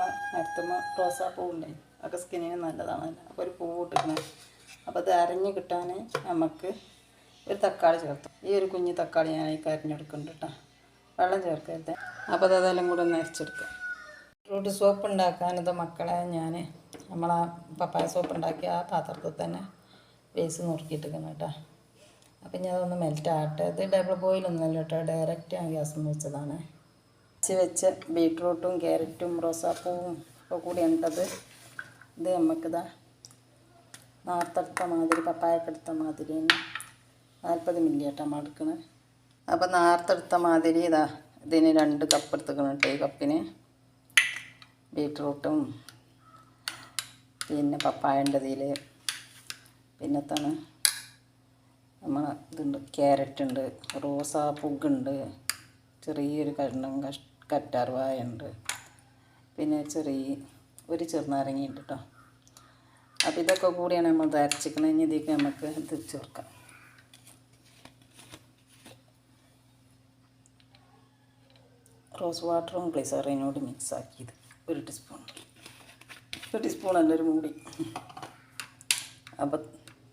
നമ്മൾ നിരത്തുമ്പോൾ റോസാപ്പൂവുണ്ടേ ഒക്കെ സ്കിന്നിന് നല്ലതാണല്ലോ. അപ്പോൾ ഒരു പൂവ് കിട്ടുന്നത് അപ്പോൾ അത് അരഞ്ഞ് കിട്ടാൻ നമുക്ക് ഒരു തക്കാളി ചേർത്തു. ഈ ഒരു കുഞ്ഞ് തക്കാളി ഞാൻ ഈ കരിഞ്ഞെടുക്കുന്നുണ്ട് കേട്ടോ വെള്ളം ചേർക്കരുത്. അപ്പോൾ അത് അതെല്ലാം കൂടെ ഒന്ന് അരച്ചെടുക്കാം. ഫ്രൂട്ട് സോപ്പ് ഉണ്ടാക്കാനത് മക്കളെ ഞാൻ നമ്മളാ പപ്പായ സോപ്പ് ഉണ്ടാക്കിയ ആ പാത്രത്തിൽ തന്നെ ബേസ് നുറുക്കിയിട്ടിരിക്കുന്നു കേട്ടോ അപ്പം ഞാൻ അതൊന്ന് മെൽറ്റ് ആകട്ടെ. ഇത് ഡബിൾ ബോയിലൊന്നുമല്ല കേട്ടോ ഡയറക്റ്റ് ഞാൻ ഗ്യാസ് വെച്ചതാണ്. അരച്ച് വെച്ച ബീട്രൂട്ടും ക്യാരറ്റും റോസാപ്പൂവും ഒക്കെ കൂടി ഉണ്ടത് ഇത് നമുക്കിതാ നാർത്തെടുത്ത മാതിരി പപ്പായൊക്കെ എടുത്ത മാതിരി തന്നെ നാൽപ്പത് മില്ലി ആട്ടാ എടുക്കണത് അപ്പോൾ നാർത്തെടുത്ത മാതിരി ഇതാ ഇതിന് രണ്ട് കപ്പ് എടുത്തുക്കണം കേട്ടോ ഈ കപ്പിന്. ബീട്രൂട്ടും പിന്നെ പപ്പായന്റെ ഇതിൽ പിന്നത്താണ് നമ്മൾ ഇതുണ്ട് ക്യാരറ്റ് ഉണ്ട് റോസാ പുഗുണ്ട് ചെറിയൊരു കണ്ണം കഷ് കറ്റാർവായ ഉണ്ട് പിന്നെ ചെറിയ ഒരു ചെറുനാരങ്ങയുണ്ട് കേട്ടോ അപ്പോൾ ഇതൊക്കെ കൂടിയാണ് നമ്മൾ അരച്ചിക്കണത് ഇതിലേക്ക് നമുക്ക് ഇത് ചേർക്കാം. റോസ് വാട്ടറും ഗ്ലിസറിനോട് മിക്സ് ആക്കിയത് ഒരു ടീസ്പൂൺ. ഒരു ടീസ്പൂൺ അല്ല ഒരു മൂടി. അപ്പം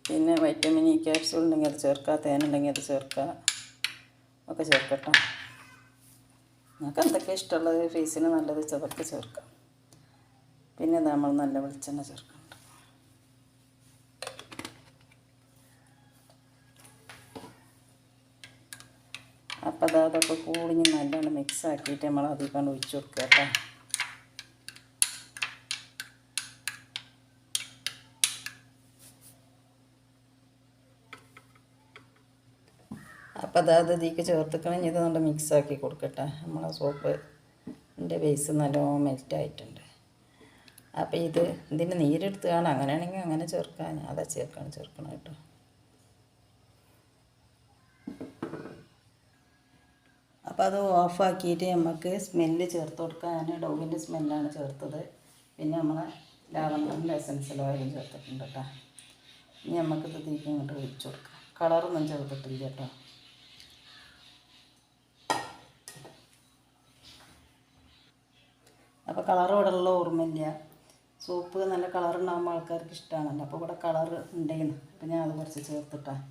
പിന്നെ വൈറ്റമിൻ ഇ ക്യാപ്സ്യൂൾ ഉണ്ടെങ്കിൽ അത് ചേർക്കുക തേനുണ്ടെങ്കിൽ അത് ചേർക്കുക. ഒക്കെ ചേർക്കട്ടോ നിങ്ങൾക്ക് എന്തൊക്കെ ഇഷ്ടമുള്ളത്? ഫേസിന് നല്ലത് വെച്ചാൽ ചേർക്കാം. പിന്നെ നമ്മൾ നല്ല വെളിച്ചെണ്ണ ചേർക്കുന്നുണ്ട് അപ്പം അതാ അതൊക്കെ കൂടിഞ്ഞ് നല്ലോണം മിക്സ് ആക്കിയിട്ട് നമ്മൾ അതിൽ ഒഴിച്ചു കൊടുക്കുക കേട്ടോ. അപ്പോൾ അതായത് തീക്ക് ചേർത്ത് ഇത് നല്ല മിക്സാക്കി കൊടുക്കട്ടെ. നമ്മളെ സോപ്പ് ഇതിന്റെ ബേസ് നല്ലോണം മെൽറ്റായിട്ടുണ്ട് അപ്പോൾ ഇത് ഇതിന്റെ കാണാം. അങ്ങനെയാണെങ്കിൽ അങ്ങനെ ചേർക്കാൻ അതാ ചേർക്കണം ചേർക്കണം കേട്ടോ. അപ്പോൾ അത് ഓഫാക്കിയിട്ട് നമുക്ക് സ്മെല്ല് ചേർത്ത് കൊടുക്കാൻ ഞാൻ ഡോവിന്റെ സ്മെല്ലാണ് ചേർത്തത്. പിന്നെ നമ്മൾ ലാവണ്ടറിന്റെ എസൻസിൽ ഓയിലും ചേർത്തിട്ടുണ്ട് കേട്ടോ. ഇനി നമുക്കിത് തീക്ക് ഇങ്ങോട്ട് ഒഴിച്ചു കൊടുക്കാം. കളറൊന്നും ചേർത്തിട്ടില്ല കേട്ടോ. അപ്പോൾ കളർ ഇവിടെ ഉള്ള ഓർമ്മയില്ല. സോപ്പ് നല്ല കളറുണ്ടാകുമ്പോൾ ആൾക്കാർക്ക് ഇഷ്ടമാണല്ലോ അപ്പോൾ ഇവിടെ കളർ ഉണ്ടായിരുന്നു അപ്പോൾ ഞാൻ അത് കുറച്ച് ചേർത്തിട്ടാണ്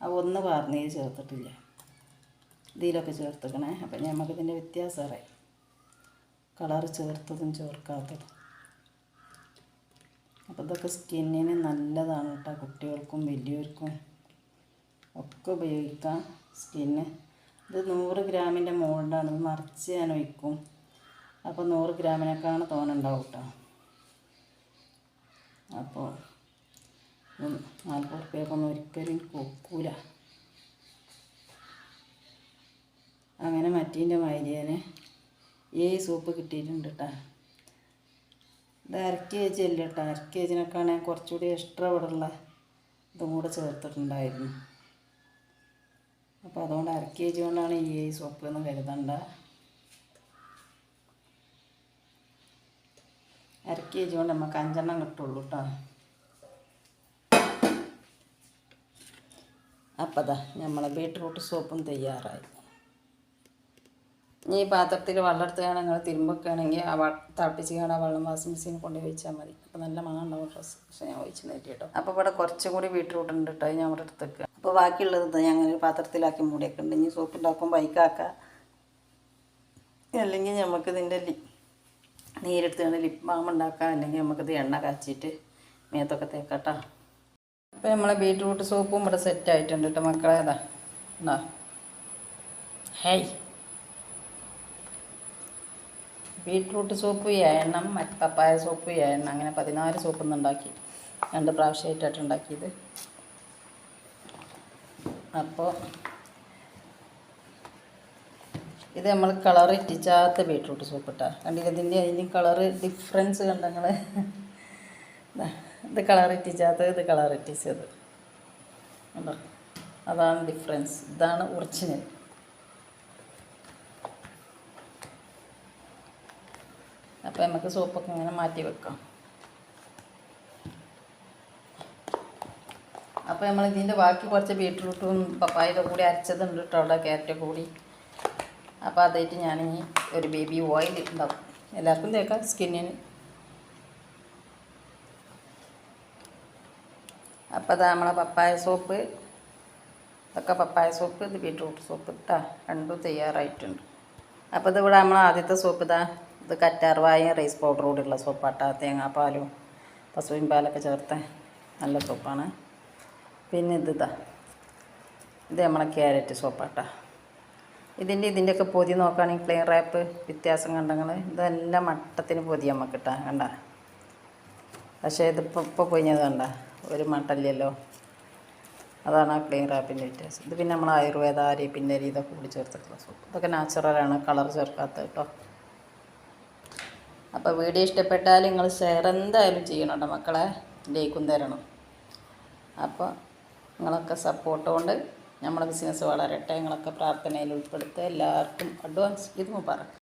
അത് ഒന്ന് പറഞ്ഞേ ചേർത്തിട്ടില്ല. ഇതിലൊക്കെ ചേർത്തിക്കണേ. അപ്പം നമുക്ക് ഇതിന്റെ വ്യത്യാസം അറിയാം കളർ ചേർത്തതും ചേർക്കാത്തതും. അപ്പോൾ ഇതൊക്കെ സ്കിന്നിന് നല്ലതാണ് കേട്ടോ. കുട്ടികൾക്കും വലിയവർക്കും ഒക്കെ ഉപയോഗിക്കാം സ്കിന്ന് ഇത് നൂറ് ഗ്രാമിന്റെ മോൾഡാണ് ഇത് നിറച്ച് ഞാൻ ഒഴിക്കും. അപ്പോൾ നൂറ് ഗ്രാമിനേക്കാണ് തോനുണ്ടാവും കേട്ടോ അപ്പോൾ നാൽപ്പത് റുപ്യക്കൊന്നും ഒരിക്കലും കൊക്കൂല അങ്ങനെ മറ്റീന്റെ മൈലിയന് ഈ സൂപ്പ് കിട്ടിയിട്ടുണ്ട് കേട്ടോ ഇത് അര കെ ജി അല്ല കേട്ടോ അര കെ ജിനൊക്കെയാണ് കുറച്ചുകൂടി എക്സ്ട്രാ ഇവിടെ ഉള്ള ഇതും കൂടെ ചേർത്തിട്ടുണ്ടായിരുന്നു. അപ്പോൾ അതുകൊണ്ട് അര കെ ജി കൊണ്ടാണ് ഈ സോപ്പ് എന്ന് കരുതണ്ട. അര കെ ജി കൊണ്ട് നമുക്ക് അഞ്ചെണ്ണം കിട്ടുള്ളൂ കേട്ടോ അപ്പോൾ അതാ നമ്മളെ ബീട്രൂട്ട് സോപ്പും തയ്യാറായി. ഈ പാത്രത്തിൽ വെള്ളം എടുത്തുകയാണ് നിങ്ങൾ തിരുമ്പൊക്കെയാണെങ്കിൽ ആ തിളപ്പിച്ച് കാണാൻ വെള്ളം വാഷിംഗ് മെഷീനിൽ കൊണ്ട് വെച്ചാൽ മതി. അപ്പോൾ നല്ല മണം ഡ്രസ്സ് പക്ഷേ ഞാൻ ഒഴിച്ച് നേറ്റി കേട്ടോ അപ്പോൾ ഇവിടെ കുറച്ചും കൂടി ബീട്രൂട്ട് ഉണ്ട് കേട്ടോ ഞാൻ എടുത്ത് എടുത്തേക്കുക അപ്പോൾ ബാക്കിയുള്ളത് ഞാൻ അങ്ങനെ പാത്രത്തിലാക്കി മൂടിയൊക്കെ ഉണ്ട് ഇനി സോപ്പ് ഉണ്ടാക്കുമ്പോൾ ബൈക്കാക്കാം അല്ലെങ്കിൽ നമുക്ക് ഇതിന്റെ ലി നീരെടുത്ത് ലിപ് ബാം ഉണ്ടാക്കാം അല്ലെങ്കിൽ നമുക്കിത് എണ്ണ കാച്ചിട്ട് മേത്തൊക്കെ തേക്കാട്ടോ. അപ്പോൾ നമ്മളെ ബീട്രൂട്ട് സൂപ്പും ഇവിടെ സെറ്റ് ആയിട്ടുണ്ട് കേട്ടോ മക്കളെ. അതാ ഉണ്ടോ ഹേയ്. ബീട്രൂട്ട് സോപ്പ് ഏഴെണ്ണം മറ്റ് പപ്പായ സോപ്പ് ഏഴെണ്ണം അങ്ങനെ പതിനാല് സോപ്പ് ഉണ്ടാക്കി. രണ്ട് പ്രാവശ്യമായിട്ടാണ് ഉണ്ടാക്കിയത്. അപ്പോൾ ഇത് നമ്മൾ കളർ ഇറ്റിച്ചാത്ത ബീട്രൂട്ട് സൂപ്പ് ഇട്ടാ കണ്ടില്ല? ഇതിന്റെ അതിന്റെ കളറ് ഡിഫറൻസ് കണ്ട നിങ്ങൾ ഇത് കളർ ഇറ്റിച്ചാത്തത് ഇത് കളർ ഇറ്റിച്ചത് കണ്ടോ? അതാണ് ഡിഫറൻസ് ഇതാണ് ഒറിജിനൽ അപ്പോൾ നമുക്ക് സോപ്പൊക്കെ ഇങ്ങനെ മാറ്റി വെക്കാം. അപ്പോൾ നമ്മൾ ഇതിന്റെ ബാക്കി കുറച്ച് ബീട്രൂട്ടും പപ്പായയുടെ കൂടി അരച്ചതുണ്ട് കേട്ടോ അവിടെ ക്യാരറ്റ് കൂടി. അപ്പോൾ അതായിട്ട് ഈ ഒരു ബേബി ഓയിൽ ഉണ്ടാക്കും എല്ലാവർക്കും തേക്കാം സ്കിന്നിന് അപ്പോൾ അത് നമ്മളെ പപ്പായ സോപ്പ് ഇതൊക്കെ പപ്പായ സോപ്പ് ഇത് ബീട്രൂട്ട് സോപ്പ് ഇട്ടാ രണ്ടും തയ്യാറായിട്ടുണ്ട്. അപ്പോൾ ഇത് ഇവിടെ നമ്മൾ ആദ്യത്തെ സോപ്പ് ഇതാ. ഇത് കറ്റാർവായും റൈസ് പൗഡർ കൂടിയുള്ള സോപ്പാട്ടാ തേങ്ങാപ്പാലും പശുവിൻ പാലൊക്കെ ചേർത്ത നല്ല സോപ്പാണ് പിന്നെ ഇത് ഇതാ. ഇത് നമ്മളെ ക്യാരറ്റ് സോപ്പാട്ടാ ഇതിന്റെ ഇതിന്റെയൊക്കെ പൊതി നോക്കുകയാണെങ്കിൽ പ്ലെയിൻ റാപ്പ് വ്യത്യാസം കണ്ടങ്ങൾ ഇതെല്ലാം മട്ടത്തിന് പൊതി നമുക്ക് കിട്ടാം കണ്ട? പക്ഷേ ഇതിപ്പോൾ ഇപ്പോൾ പൊയ്ഞ്ഞത് കണ്ട? ഒരു മട്ടല്ലല്ലോ അതാണ് ആ ക്ലീൻ റാപ്പിന്റെ വ്യത്യാസം. ഇത് പിന്നെ നമ്മൾ ആയുർവേദ അരി പിന്നെ അരി ഇതൊക്കെ കൂടി ചേർത്തിട്ടുള്ള സോപ്പ് ഇതൊക്കെ നാച്ചുറലാണ് കളർ ചേർക്കാത്ത കേട്ടോ അപ്പോൾ വീഡിയോ ഇഷ്ടപ്പെട്ടാൽ നിങ്ങൾ ഷെയർ എന്തായാലും ചെയ്യണം മക്കളെ. ലൈക്കും തരണം. അപ്പോൾ നിങ്ങളൊക്കെ സപ്പോർട്ട് കൊണ്ട് നമ്മുടെ ബിസിനസ് വളരട്ടെ നിങ്ങളൊക്കെ പ്രാർത്ഥനയിൽ ഉൾപ്പെടുത്തുക. എല്ലാവർക്കും അഡ്വാൻസ് ഇത് പറ